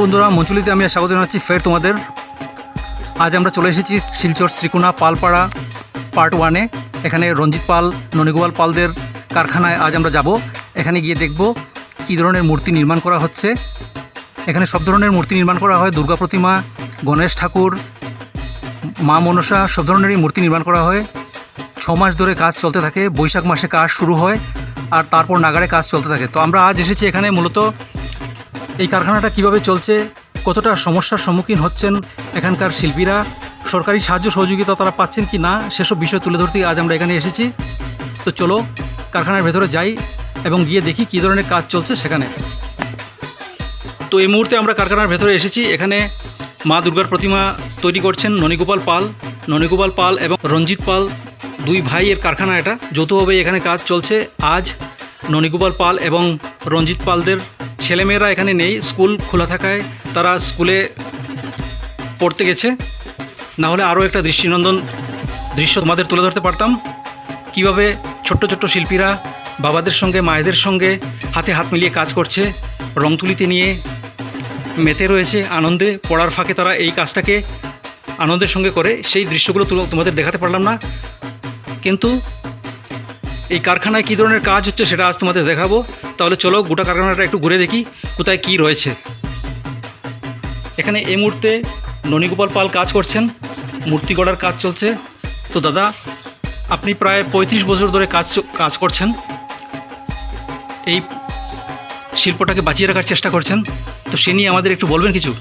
Hello বন্ধুরা, মঞ্চুলিতে আমি স্বাগত জানাচ্ছি। ফের তোমাদের। আজ আমরা চলে এসেছি শিলচর শ্রীকোনা পালপাড়া পার্ট ওয়ানে এখানে রঞ্জিত পাল, ননীগোপাল পালদের কারখানায় আজ আমরা যাব। এখানে গিয়ে দেখব কী ধরনের মূর্তি নির্মাণ করা হচ্ছে। এখানে সব ধরনের মূর্তি নির্মাণ করা হয়। দুর্গা প্রতিমা, গণেশ ঠাকুর, মা মনসা, সব ধরনেরই মূর্তি নির্মাণ করা হয়। ছ মাস ধরে কাজ চলতে থাকে। বৈশাখ মাসে কাজ শুরু হয়। আর তারপর নাগারে কাজ চলতে থাকে। তো আমরা আজ এসেছি এখানে মূলত এই কারখানাটা কীভাবে চলছে, কতটা সমস্যার সম্মুখীন হচ্ছেন এখানকার শিল্পীরা, সরকারি সাহায্য সহযোগিতা তারা পাচ্ছেন কি না, সেসব বিষয় তুলে ধরতে আজ আমরা এখানে এসেছি। তো চলো, কারখানার ভেতরে যাই এবং গিয়ে দেখি কী ধরনের কাজ চলছে সেখানে। তো এই মুহূর্তে আমরা কারখানার ভেতরে এসেছি। এখানে মা দুর্গার প্রতিমা তৈরি করছেন ননীগোপাল পাল। ননীগোপাল পাল এবং রঞ্জিত পাল দুই ভাইয়ের কারখানা এটা। যৌথভাবে এখানে কাজ চলছে। আজ ননীগোপাল পাল এবং রঞ্জিত পালদের ছেলেমেয়েরা এখানে নেই, স্কুল খোলা থাকায় তারা স্কুলে পড়তে গেছে। না হলে আরও একটা দৃষ্টিনন্দন দৃশ্য তোমাদের তুলে ধরতে পারতাম। কীভাবে ছোট্ট ছোট্ট শিল্পীরা বাবাদের সঙ্গে, মায়েদের সঙ্গে হাতে হাত মিলিয়ে কাজ করছে রং তুলিতে নিয়ে মেতে রয়েছে, আনন্দে পড়ার ফাঁকে তারা এই কাজটাকে আনন্দের সঙ্গে করে, সেই দৃশ্যগুলো তোমাদের দেখাতে পারলাম না। কিন্তু এই কারখানায় কী ধরনের কাজ হচ্ছে সেটা আজ তোমাদের দেখাবো। তাহলে চলো গোটা কারখানাটা একটু ঘুরে দেখি, কোথায় কী রয়েছে। এখানে এই মুহূর্তে ননীগোপাল পাল কাজ করছেন, মূর্তি গড়ার কাজ চলছে। তো দাদা, আপনি প্রায় পঁয়ত্রিশ বছর ধরে কাজ কাজ করছেন। এই শিল্পটাকে বাঁচিয়ে রাখার চেষ্টা করছেন। তো সে নিয়ে আমাদের একটু বলবেন কিছু?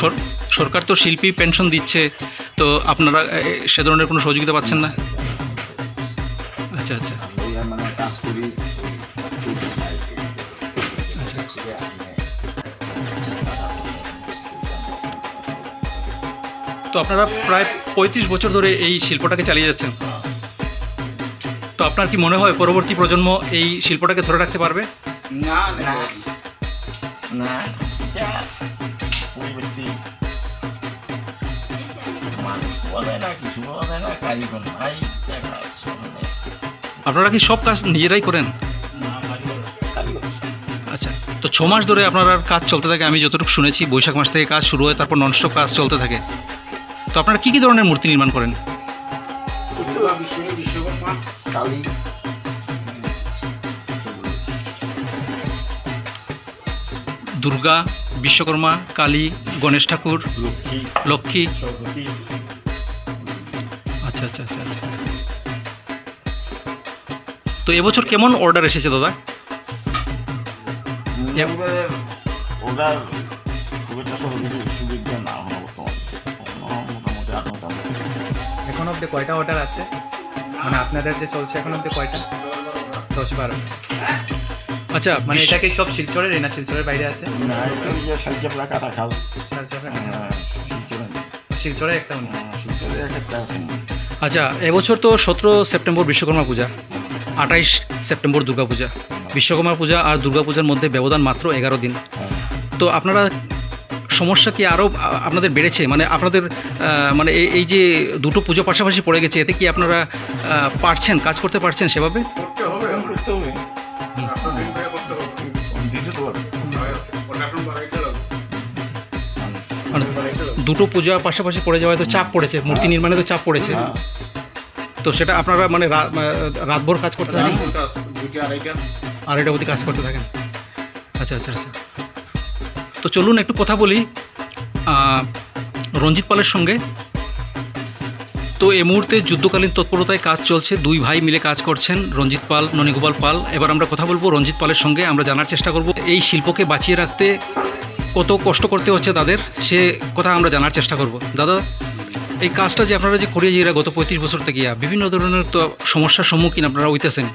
সর- সরকার তো শিল্পী পেনশন দিচ্ছে, তো আপনারা সে ধরনের কোনো সহযোগিতা পাচ্ছেন না? আচ্ছা আচ্ছা। তো আপনারা প্রায় পঁয়ত্রিশ বছর ধরে এই শিল্পটাকে চালিয়ে যাচ্ছেন। তো আপনার কি মনে হয় পরবর্তী প্রজন্ম এই শিল্পটাকে ধরে রাখতে পারবে? না না। না। আপনারা কি সব কাজ নিজেরাই করেন? আচ্ছা তো ছ মাস ধরে আপনার কাজ চলতে থাকে, আমি যতটুকু শুনেছি, বৈশাখ মাস থেকে কাজ শুরু হয়, তারপর ননস্টপ কাজ চলতে থাকে। তো আপনারা কী কী ধরনের মূর্তি নির্মাণ করেন? দুর্গা, বিশ্বকর্মা, কালী, গণেশ ঠাকুর, লক্ষ্মী আচ্ছা আচ্ছা আচ্ছা আচ্ছা। তো এবছর কেমন অর্ডার এসেছে দাদা? খুব একটা সুবিধা না এখনও অব্দি কয়টা অর্ডার আছে? মানে আপনাদের যে চলছে এখন অব্দি কয়টা? দশ বারো। আচ্ছা মানে এটা কি সব শিলচরের না শিলচরের বাইরে আছে? না এটা যে সালচাপড়া কাটা খাল। শিলচরের শিলচরে শিলচরের। একটা শিলচরে একটা আছে। আচ্ছা এবছর তো সতেরো সেপ্টেম্বর বিশ্বকর্মা পূজা আঠাইশ সেপ্টেম্বর দুর্গা পূজা। বিশ্বকর্মা পূজা আর দুর্গা পূজার মধ্যে ব্যবধান মাত্র এগারো দিন। হ্যাঁ। তো আপনারা সমস্যা কি আরও আপনাদের বেড়েছে? মানে আপনাদের মানে এই- এই যে দুটো পুজো পাশাপাশি পড়ে গেছে এতে কি আপনারা পারছেন কাজ করতে পারছেন সেভাবে? মানে দুটো পূজা পাশাপাশি পড়ে যাওয়ায় তো চাপ পড়েছে মূর্তি নির্মাণে তো চাপ পড়েছে। হ্যাঁ। তো সেটা আপনারা মানে রাতভর কাজ করতে থাকেন? আড়াইটা। অবধি কাজ করতে থাকেন। আচ্ছা আচ্ছা আচ্ছা। তো চলুন একটু কথা বলি রঞ্জিত পালের সঙ্গে। তো এই মুহূর্তে যুদ্ধকালীন তৎপরতায় কাজ চলছে দুই ভাই মিলে কাজ করছেন রঞ্জিত পাল ননীগোপাল পাল। এবার আমরা কথা বলব রঞ্জিত পালের সঙ্গে আমরা জানার চেষ্টা করব এই শিল্পকে বাঁচিয়ে রাখতে কত কষ্ট করতে হচ্ছে তাদের সে কথা আমরা জানার চেষ্টা করব। দাদা এই কাজটা যে আপনারা যে করিয়ে যারা গত পঁয়ত্রিশ বছর থেকে বিভিন্ন ধরনের তো সমস্যার সম্মুখীন আপনারা হইতেছেন।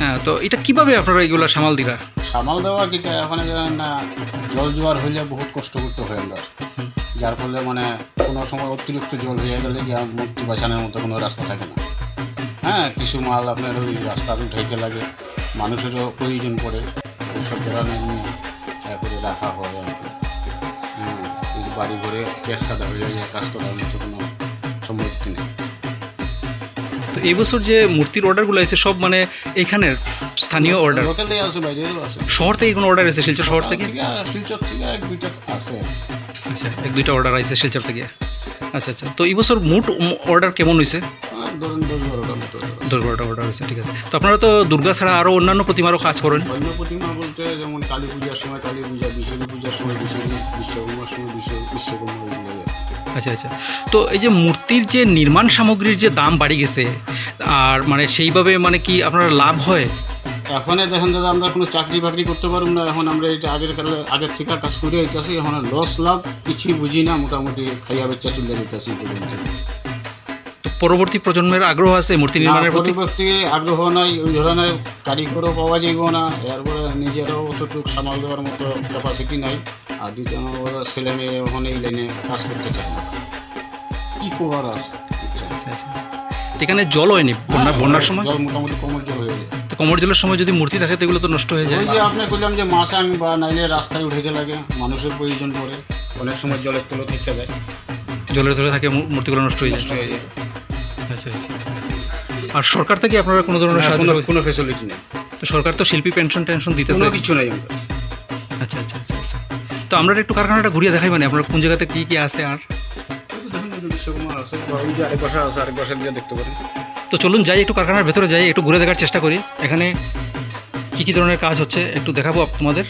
হ্যাঁ। তো এটা কীভাবে আপনারা এগুলো সামাল দিরা? সামাল দেওয়া কিন্তু এখন না জল জোয়ার হইলে বহুত কষ্ট করতে হয় আমরা। যার ফলে মানে কোনো সময় অতিরিক্ত জল হয়ে গেলে গিয়ে মূর্তি বাঁচানোর মতো কোনো রাস্তা থাকে না। হ্যাঁ কিছু মাল আপনার ওই রাস্তার উঠাইতে লাগে মানুষেরও প্রয়োজন পড়ে ওইসব ধরনের নিয়ে তারপরে রাখা হয় আর কি। হুম, এই যে বাড়ি ঘরে পেট খাদা হয়ে যায় কাজ করার মতো কোনো সম্মতি নেই। তো এই বছর যে মূর্তির অর্ডারগুলো আছে সব মানে এইখানের স্থানীয় অর্ডার শহর থেকে কোনো অর্ডার আছে শিলচর শহর থেকে? শিলচর থেকে এক দুইটা আছে আচ্ছা এক দুইটা অর্ডার আছে শিলচর থেকে। আচ্ছা আচ্ছা। তো এই বছর মোট অর্ডার কেমন হয়েছে? দশ আছে। বারোটা অর্ডার হয়েছে ঠিক আছে। তো আপনারা তো দুর্গা ছাড়া আরও অন্যান্য প্রতিমারও কাজ করেন। অন্য প্রতিমা বলতে যেমন কালী পূজার সময় কালী পূজা বিশ্বরী পূজার সময় বিশ্বরী বিশ্বকর্মার সময় বিশ্ব বিশ্বকর্মা। আচ্ছা আচ্ছা তো এই যে মূর্তির যে নির্মাণ সামগ্রীর যে দাম বাড়ি গেছে আর মানে সেইভাবে মানে কি আপনার লাভ হয়? এখন দেখেন দাদা আমরা কোনো চাকরি বাকরি করতে পারব না। এখন আমরা এটা আগের কালে আগের থেকে কাজ করে আইতেছি। এখন লস লাভ কিছুই বুঝি না। মোটামুটি খাইয়া বেচা চলে যেতেছি পরবর্তী প্রজন্মের আগ্রহ আছে মূর্তি নির্মাণের প্রতি? পরিবর্তে আগ্রহ নাই। ওই ধরনের কারিগরও পাওয়া যাইব না। এরপরে নিজেরও অতটুকু সামাল দেওয়ার মতো ক্যাপাসিটি নাই। আর দ্বিতীয় নম্বর ছেলে মেয়ে ওখানে এই লাইনে কাজ করতে চায় না। কি করার আছে? এখানে জল হয়নি? বন্যা বন্যার সময়? জল মোটামুটি কমর জল হয়ে যায়। তো কমর জলের সময় যদি মূর্তি থাকে তো এগুলো তো নষ্ট হয়ে যায়। ওই যে আপনি বললাম যে মাসাং বা নাইলে রাস্তায় উঠেতে লাগে মানুষের প্রয়োজন পড়ে। অনেক সময় জলের তলো থেকে যায়। জলের ধরে থাকে মূর্তিগুলো নষ্ট হয়ে যায়। হয়ে আচ্ছা আচ্ছা। আর সরকার থেকে আপনারা কোনো ধরনের সাহায্য কোনো ফেসিলিটি নেই। তো সরকার তো শিল্পী পেনশন টেনশন দিতেছে। কোনো কিছু নাই আচ্ছা আচ্ছা আচ্ছা। তো আমরা একটু কারখানাটা ঘুরিয়ে দেখাই মানে আপনার কোন জায়গাতে কি কি আছে আর? দেখতে তো চলুন যাই একটু কারখানার ভেতরে যাই, একটু ঘুরে দেখার চেষ্টা করি। এখানে কি কি ধরনের কাজ হচ্ছে একটু দেখাবো তোমাদের।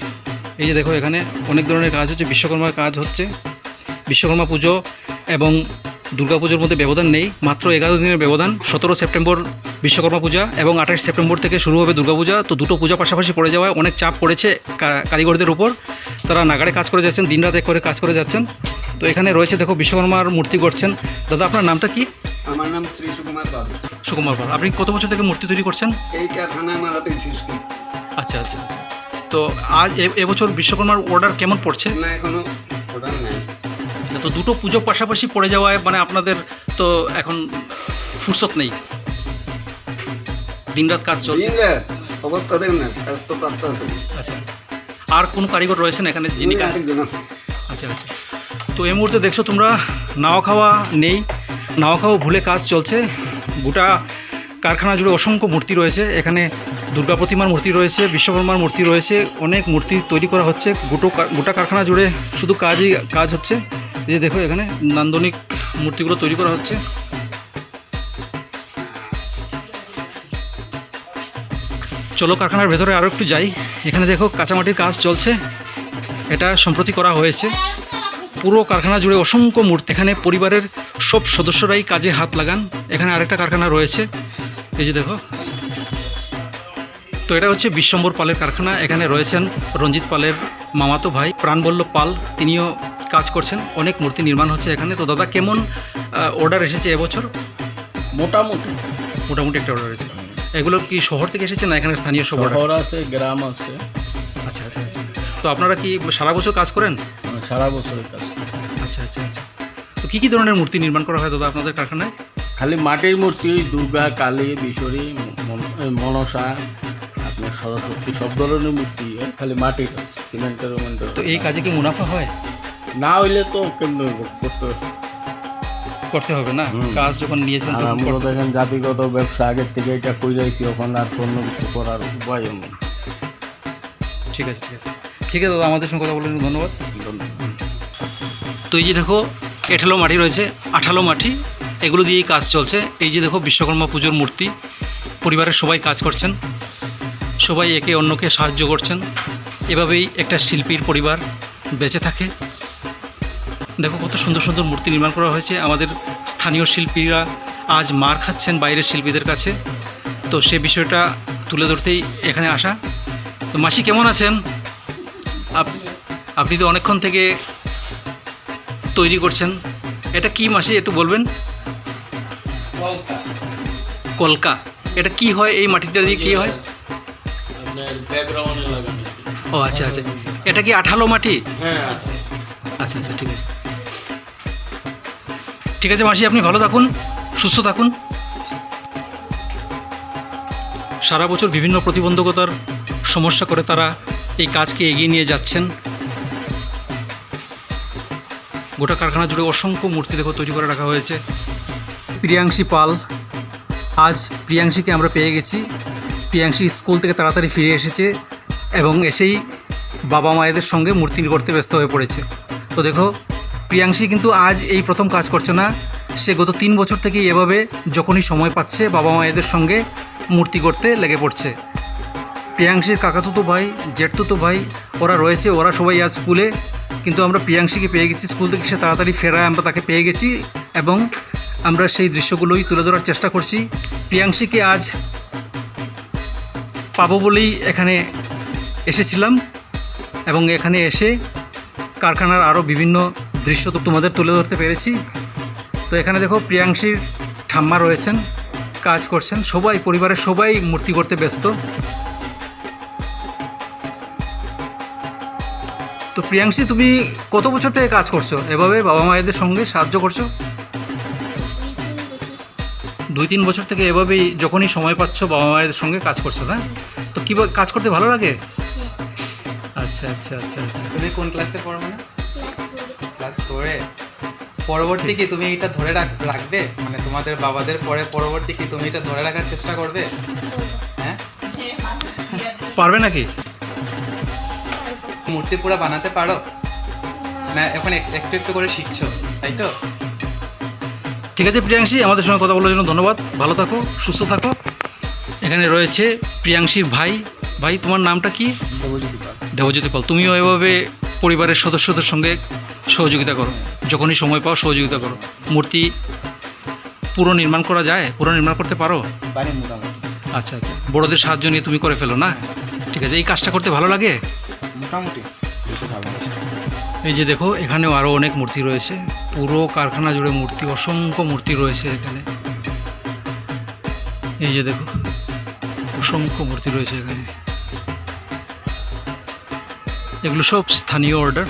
এই যে দেখো, এখানে অনেক ধরনের কাজ হচ্ছে, বিশ্বকর্মার কাজ হচ্ছে। বিশ্বকর্মা পুজো এবং দুর্গা পুজোর মধ্যে ব্যবধান নেই, মাত্র এগারো দিনের ব্যবধান, সতেরো সেপ্টেম্বর বিশ্বকর্মা পূজা এবং আঠাশ সেপ্টেম্বর থেকে শুরু হবে দুর্গাপূজা তো দুটো পূজা পাশাপাশি পড়ে যাওয়ায় অনেক চাপ পড়েছে কারিগরদের উপর। তারা নাগাড়ে কাজ করে যাচ্ছেন দিনরাত এক করে কাজ করে যাচ্ছেন। তো এখানে রয়েছে দেখো বিশ্বকর্মার মূর্তি করছেন দাদা আপনার নামটা কি? আমার নাম শ্রী সুকুমার বাবু সুকুমার পাল। আপনি কত বছর থেকে মূর্তি তৈরি করছেন? এই কারখানায় আমার আচ্ছা আচ্ছা আচ্ছা। তো আজ এবছর বিশ্বকর্মার অর্ডার কেমন পড়ছে? না এখনও অর্ডার নাই। তো দুটো পুজো পাশাপাশি পড়ে যাওয়ায় মানে আপনাদের তো এখন ফুরসত নেই। দিনরাত কাজ চলছে। অবস্থা দেখুন না স্বাস্থ্য আচ্ছা। আর কোন কারিগর রয়েছেন এখানে যিনি আচ্ছা আচ্ছা। তো এই মুহূর্তে দেখছ তোমরা নাওয়া খাওয়া নেই নাওয়া খাওয়া ভুলে কাজ চলছে। গোটা কারখানা জুড়ে অসংখ্য মূর্তি রয়েছে। এখানে দুর্গা প্রতিমার মূর্তি রয়েছে বিশ্বকর্মার মূর্তি রয়েছে অনেক মূর্তি তৈরি করা হচ্ছে। গোটো গোটা কারখানা জুড়ে শুধু কাজই কাজ হচ্ছে। এই যে দেখো এখানে নান্দনিক মূর্তিগুলো তৈরি করা হচ্ছে। চলো কারখানার ভেতরে আরও একটু যাই। এখানে দেখো কাঁচামাটির কাজ চলছে। এটা সম্প্রতি করা হয়েছে। পুরো কারখানা জুড়ে অসংখ্য মূর্তি। এখানে পরিবারের সব সদস্যরাই কাজে হাত লাগান। এখানে আরেকটা কারখানা রয়েছে। এই যে দেখো। তো এটা হচ্ছে বিশ্বম্বর পালের কারখানা। এখানে রয়েছেন রঞ্জিত পালের মামাতো ভাই প্রাণবল্লভ পাল। তিনিও কাজ করছেন। অনেক মূর্তি নির্মাণ হচ্ছে এখানে। তো দাদা কেমন অর্ডার এসেছে এবছর? মোটামুটি। মোটামুটি একটা অর্ডার এসেছে। এগুলো কি শহর থেকে এসেছে না এখানে স্থানীয়? শহর আছে গ্রাম আছে। আচ্ছা আচ্ছা আচ্ছা। তো আপনারা কি সারা বছর কাজ করেন? মানে সারা বছরের কাজ আচ্ছা আচ্ছা আচ্ছা। তো কী কী ধরনের মূর্তি নির্মাণ করা হয় দাদা আপনাদের কারখানায়? খালি মাটির মূর্তি দুর্গা কালী বিশ্বরী মনসা আপনার সরস্বতী সব ধরনের মূর্তি খালি মাটির হয়, সিমেন্টের। তো এই কাজে কি মুনাফা হয়? না হইলে তো কেমন করতে করতে হবে না? কাজ যখন নিয়েছেন আর আমরা দেখেন জাতিগত ব্যবসা আগের থেকে এটা কইরাইছি ওখানে আর অন্য কিছু করার উপায় নেই। ঠিক আছে ঠিক আছে। ঠিক আছে দাদা আমাদের সঙ্গে কথা বলার জন্য ধন্যবাদ। ধন্যবাদ। তো এই যে দেখো এঠালো মাটি রয়েছে আঠালো মাটি এগুলো দিয়েই কাজ চলছে। এই যে দেখো বিশ্বকর্মা পুজোর মূর্তি পরিবারের সবাই কাজ করছেন সবাই একে অন্যকে সাহায্য করছেন। এভাবেই একটা শিল্পীর পরিবার বেঁচে থাকে। দেখো কত সুন্দর সুন্দর মূর্তি নির্মাণ করা হয়েছে। আমাদের স্থানীয় শিল্পীরা আজ মার খাচ্ছেন বাইরের শিল্পীদের কাছে। তো সে বিষয়টা তুলে ধরতেই এখানে আসা। তো মাসি কেমন আছেন? আপ- আপনি তো অনেকক্ষণ থেকে তৈরি করছেন। এটা কি মাসি একটু বলবেন? কলকা। এটা কি হয়? এই মাটিটা দিয়ে কি হয়? ও আচ্ছা আচ্ছা। এটা কি আঠালো মাটি? হ্যাঁ আচ্ছা আচ্ছা ঠিক আছে। ঠিক আছে মাসি, আপনি ভালো থাকুন, সুস্থ থাকুন। সারা বছর বিভিন্ন প্রতিবন্ধকতার সমস্যা করে তারা এই কাজকে এগিয়ে নিয়ে যাচ্ছেন। গোটা কারখানা জুড়ে অসংখ্য মূর্তি দেখো তৈরি করে রাখা হয়েছে। প্রিয়াংশী পাল, আজ প্রিয়াংশীকে আমরা পেয়ে গেছি। প্রিয়াংশী স্কুল থেকে তাড়াতাড়ি ফিরে এসেছে এবং এসেই বাবা মায়েদের সঙ্গে মূর্তি করতে ব্যস্ত হয়ে পড়েছে। তো দেখো প্রিয়াংশী কিন্তু আজ এই প্রথম কাজ করছে না। সে গত তিন বছর থেকেই এভাবে যখনই সময় পাচ্ছে বাবা মায়েদের সঙ্গে মূর্তি করতে লেগে পড়ছে। প্রিয়াংশীর কাকাতুতো ভাই জেঠতুতো ভাই, ওরা রয়েছে, ওরা সবাই আজ স্কুলে। কিন্তু আমরা প্রিয়াংশীকে পেয়ে গেছি স্কুল থেকে, সে তাড়াতাড়ি ফেরায়, আমরা তাকে পেয়ে গেছি এবং আমরা সেই দৃশ্যগুলোই তুলে ধরার চেষ্টা করছি। প্রিয়াংশীকে আজ পাবো বলেই এখানে এসেছিলাম এবং এখানে এসে কারখানার আরও বিভিন্ন দৃশ্য তো তোমাদের তুলে ধরতে পেরেছি। তো এখানে দেখো প্রিয়াংশীর ঠাম্মা রয়েছেন কাজ করছেন। সবাই পরিবারের সবাই মূর্তি করতে ব্যস্ত। তো প্রিয়াংশী তুমি কত বছর থেকে কাজ করছ? এভাবে বাবা মায়েদের সঙ্গে সাহায্য করছ? দুই তিন বছর থেকে এভাবেই যখনই সময় পাচ্ছ বাবা মায়েদের সঙ্গে কাজ করছ না? তো কী কাজ করতে ভালো লাগে? আচ্ছা আচ্ছা আচ্ছা আচ্ছা। তুমি কোন ক্লাসে পড়ো মানে? ক্লাস ফোরে পরবর্তী কি তুমি এটা ধরে রাখবে? মানে তোমাদের বাবাদের পরে পরবর্তী কি তুমি এটা ধরে রাখার চেষ্টা করবে? হ্যাঁ? পারবে নাকি? মূর্তি পুরো বানাতে পারো? না এখন একটু একটু করে শিখছো তাই তো? ঠিক আছে প্রিয়াংশী আমাদের সঙ্গে কথা বলার জন্য ধন্যবাদ। ভালো থাকো সুস্থ থাকো। এখানে রয়েছে প্রিয়াংশীর ভাই। ভাই তোমার নামটা কি? দেবজ্যোতি পাল। তুমিও এভাবে পরিবারের সদস্যদের সঙ্গে সহযোগিতা করো। যখনই সময় পাও সহযোগিতা করো। মূর্তি পুরো নির্মাণ করা যায়? পুরো নির্মাণ করতে পারো? আচ্ছা আচ্ছা। বড়দের সাহায্য নিয়ে তুমি করে ফেলো না? ঠিক আছে এই কাজটা করতে ভালো লাগে? মোটামুটি। এই যে দেখো এখানেও আরও অনেক মূর্তি রয়েছে। পুরো কারখানা জুড়ে মূর্তি অসংখ্য মূর্তি রয়েছে এখানে। এই যে দেখো অসংখ্য মূর্তি রয়েছে এখানে। এগুলো সব স্থানীয় অর্ডার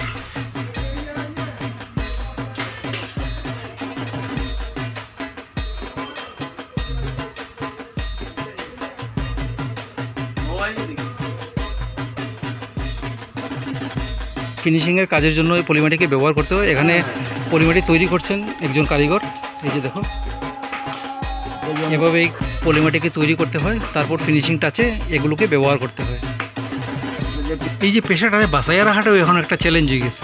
ফিনিশিংয়ের কাজের জন্য এই পলিমাটিকে ব্যবহার করতে হয়। এখানে পলিমাটি তৈরি করছেন একজন কারিগর। এই যে দেখো এভাবে এই পলিমাটিকে তৈরি করতে হয়। তারপর ফিনিশিং টাচে এগুলোকে ব্যবহার করতে হয়। এই যে পেশাটারে বাঁচাইয়া রাখাটাও এখন একটা চ্যালেঞ্জ হয়ে গেছে।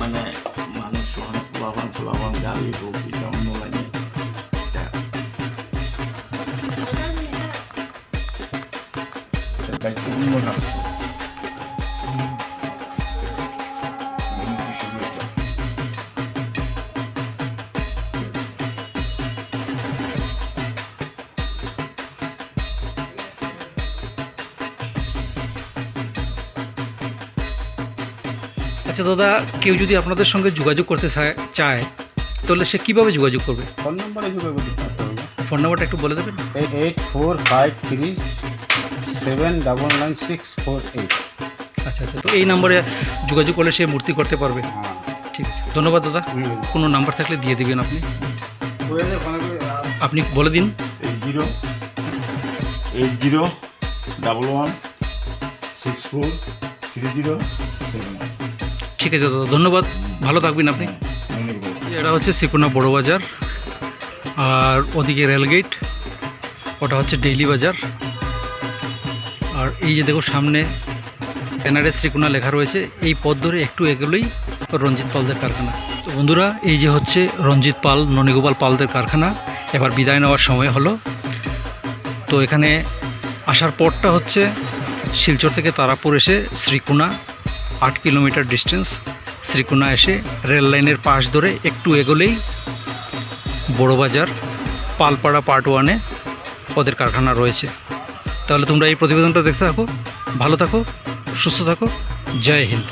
মানে মানুষ এটা। আচ্ছা দাদা কেউ যদি আপনাদের সঙ্গে যোগাযোগ করতে চায়- চায় তাহলে সে কীভাবে যোগাযোগ করবে? ফোন নম্বরে যোগাযোগ করতে হবে ফোন নাম্বারটা একটু বলে দেবেন? Eight four five three seven double nine six four eight আচ্ছা আচ্ছা তো এই নম্বরে যোগাযোগ করলে সে মূর্তি করতে পারবে। হ্যাঁ। ঠিক আছে। ধন্যবাদ দাদা। কোনো নাম্বার থাকলে দিয়ে দেবেন আপনি। আপনি বলে দিন। Zero eight zero double one six four three zero ঠিক আছে দাদা ধন্যবাদ। ভালো থাকবেন আপনি। এটা হচ্ছে সিকুনা বড় বাজার। আর ওদিকে রেলগেট ওটা হচ্ছে ডেইলি বাজার। আর এই যে দেখো সামনে ব্যানারে শ্রীকোনা লেখা রয়েছে, এই পথ ধরে একটু এগুলোই রঞ্জিত পালদের কারখানা। তো বন্ধুরা, এই যে হচ্ছে রঞ্জিত পাল, ননীগোপাল পালদের কারখানা, এবার বিদায় নেওয়ার সময় হলো। তো এখানে আসার পথটা হচ্ছে শিলচর থেকে তারাপুর এসে শ্রীকোনা আট কিলোমিটার ডিস্টেন্স। শ্রীকোনা এসে রেল লাইনের পাশ ধরে একটু এগোলেই বড়বাজার, পালপাড়া পার্ট ওয়ানে ওদের কারখানা রয়েছে। তাহলে তোমরা এই প্রতিবেদনটা দেখতে থাকো ভালো থাকো সুস্থ থাকো জয় হিন্দ।